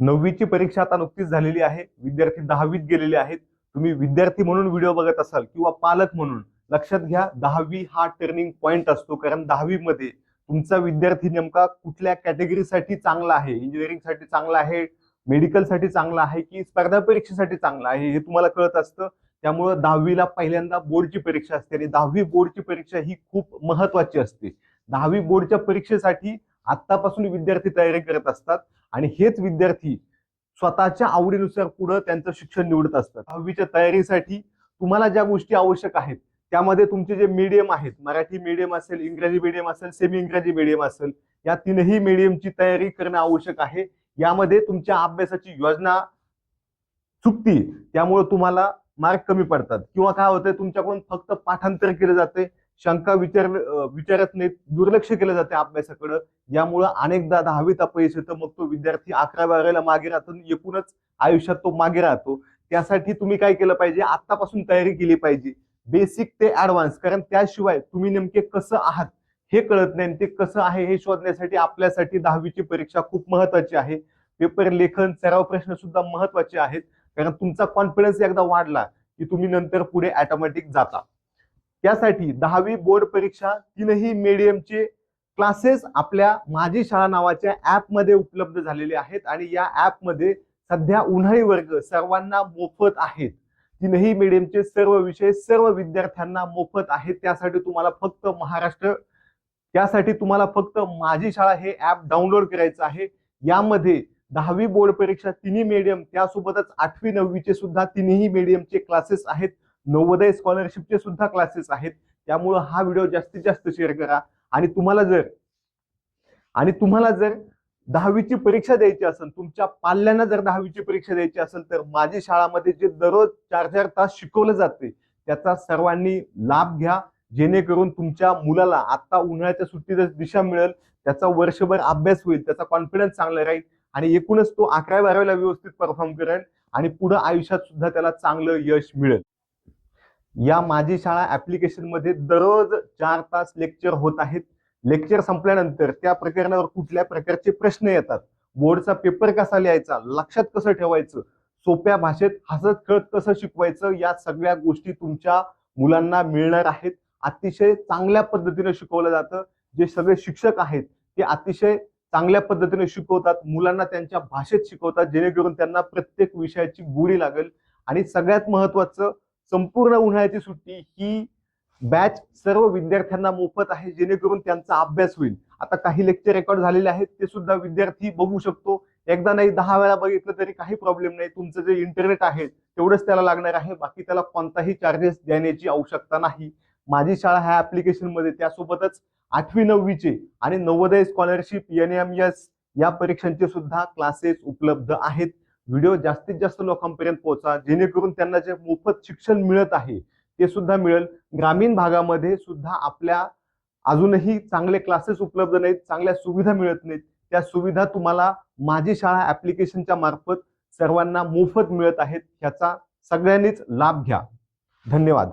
नववीची परीक्षा आता नुकतीच झालेली आहे. विद्यार्थी दहावीत गेलेले आहेत. तुम्ही विद्यार्थी म्हणून व्हिडिओ बघत असाल किंवा पालक म्हणून लक्षात घ्या दहावी हा टर्निंग पॉइंट असतो. कारण दहावीमध्ये तुमचा विद्यार्थी नेमका कुठल्या कॅटेगरीसाठी चांगला आहे? इंजिनिअरिंगसाठी चांगला आहे? मेडिकलसाठी चांगला आहे? की स्पर्धा परीक्षेसाठी चांगला आहे? हे तुम्हाला कळत असतं. त्यामुळं दहावीला पहिल्यांदा बोर्डची परीक्षा असते. आणि दहावी बोर्डची परीक्षा ही खूप महत्वाची असते. दहावी बोर्डच्या परीक्षेसाठी आत्तापासून विद्यार्थी तयारी करत असतात आणि हेच विद्यार्थी स्वतःच्या आवडीनुसार पुढे त्यांचं शिक्षण निवडत असतात. दहावीच्या तयारीसाठी तुम्हाला ज्या गोष्टी आवश्यक आहेत त्यामध्ये तुमचे जे मीडियम आहेत मराठी मीडियम असेल इंग्रजी मीडियम असेल सेमी इंग्रजी मीडियम असेल या तीनही मीडियमची तयारी करणं आवश्यक आहे. यामध्ये तुमच्या अभ्यासाची योजना चुकती त्यामुळे तुम्हाला मार्क कमी पडतात. किंवा काय होतंय तुमच्याकडून फक्त पाठांतर केलं जाते शंका विचार विचारत नाहीत. दुर्लक्ष केलं जाते अभ्यासाकडं. यामुळं अनेकदा दहावीत अपयश येतं. मग तो विद्यार्थी अकरा बारावीला मागे राहतो आणि एकूणच आयुष्यात तो मागे राहतो. त्यासाठी तुम्ही काय केलं पाहिजे? आतापासून तयारी केली पाहिजे. बेसिक ते ऍडव्हान्स कारण त्याशिवाय तुम्ही नेमके कसं आहात हे कळत नाही आणि ते कसं आहे हे शोधण्यासाठी आपल्यासाठी दहावीची परीक्षा खूप महत्वाची आहे. पेपर लेखन सराव प्रश्न सुद्धा महत्त्वाचे आहेत. कारण तुमचा कॉन्फिडन्स एकदा वाढला की तुम्ही नंतर पुढे ऑटोमॅटिक जाता. त्यासाठी दहावी बोर्ड परीक्षा तीनही मीडियमचे क्लासेस आपल्या माझी शाळा नावाच्या ऍपमध्ये उपलब्ध झालेले आहेत आणि या ऍपमध्ये सध्या उन्हाळी वर्ग सर्वांना मोफत आहेत. तीनही मीडियमचे सर्व विषय सर्व विद्यार्थ्यांना मोफत आहेत. त्यासाठी तुम्हाला फक्त महाराष्ट्र त्यासाठी तुम्हाला फक्त माझी शाळा हे ऍप डाउनलोड करायचं आहे. यामध्ये दहावी बोर्ड परीक्षा तिन्ही मीडियम त्यासोबतच आठवी नववीचे सुद्धा तिन्ही मीडियमचे क्लासेस आहेत. नवोदय स्कॉलरशिपचे सुद्धा क्लासेस आहेत. त्यामुळं हा व्हिडिओ जास्तीत जास्त शेअर करा. आणि तुम्हाला जर आणि तुम्हाला जर दहावीची परीक्षा द्यायची असेल तुमच्या पाल्यांना जर दहावीची परीक्षा द्यायची असेल तर माझी शाळामध्ये जे दररोज चार चार तास शिकवलं जाते त्याचा सर्वांनी लाभ घ्या. जेणेकरून तुमच्या मुलाला आता उन्हाळ्याच्या सुट्टीत दिशा मिळेल त्याचा वर्षभर अभ्यास होईल त्याचा कॉन्फिडन्स चांगला राहील. आणि एकूणच तो अकरा बारावीला व्यवस्थित परफॉर्म करेल आणि पुढे आयुष्यात सुद्धा त्याला चांगलं यश मिळेल. या माझी शाळा ऍप्लिकेशनमध्ये दररोज चार तास लेक्चर होत आहेत. लेक्चर संपल्यानंतर त्या प्रकरणावर कुठल्या प्रकारचे प्रश्न येतात? बोर्डचा पेपर कसा लिहायचा? लक्षात कसं ठेवायचं? सोप्या भाषेत हसत खेळत कसं शिकवायचं? या सगळ्या गोष्टी तुमच्या मुलांना मिळणार आहेत. अतिशय चांगल्या पद्धतीने शिकवलं जातं. जे सगळे शिक्षक आहेत ते अतिशय चांगल्या पद्धतीने शिकवतात. मुलांना त्यांच्या भाषेत शिकवतात. जेणेकरून त्यांना प्रत्येक विषयाची गोडी लागेल. आणि सगळ्यात महत्वाचं संपूर्ण उन्हाळ्याची सुट्टी ही बॅच सर्व विद्यार्थ्यांना मोफत आहे जेणेकरून त्यांचा अभ्यास होईल. आता काही लेक्चर रेकॉर्ड झालेले आहेत ते सुद्धा विद्यार्थी बघू शकतो. एकदा नाही दहा वेळा बघितलं तरी काही प्रॉब्लेम नाही. तुमचं जे इंटरनेट आहे तेवढंच त्याला लागणार आहे. बाकी त्याला कोणताही चार्जेस देण्याची आवश्यकता नाही. माझी शाळा ह्या ऍप्लिकेशनमध्ये त्यासोबतच आठवी नववीचे आणि Navodaya scholarship N M S या परीक्षांचे सुद्धा क्लासेस उपलब्ध आहेत. व्हिडिओ जास्तीत जास्त लोकांपर्यंत पोहोचा जेणेकरून त्यांना जे मोफत शिक्षण मिळत आहे ते सुद्धा मिळेल. ग्रामीण भागामध्ये सुद्धा आपल्या अजूनही चांगले क्लासेस उपलब्ध नाहीत चांगल्या सुविधा मिळत नाहीत. त्या सुविधा तुम्हाला माझी शाळा ऍप्लिकेशनच्या मार्फत सर्वांना मोफत मिळत आहेत ह्याचा सगळ्यांनीच लाभ घ्या. धन्यवाद.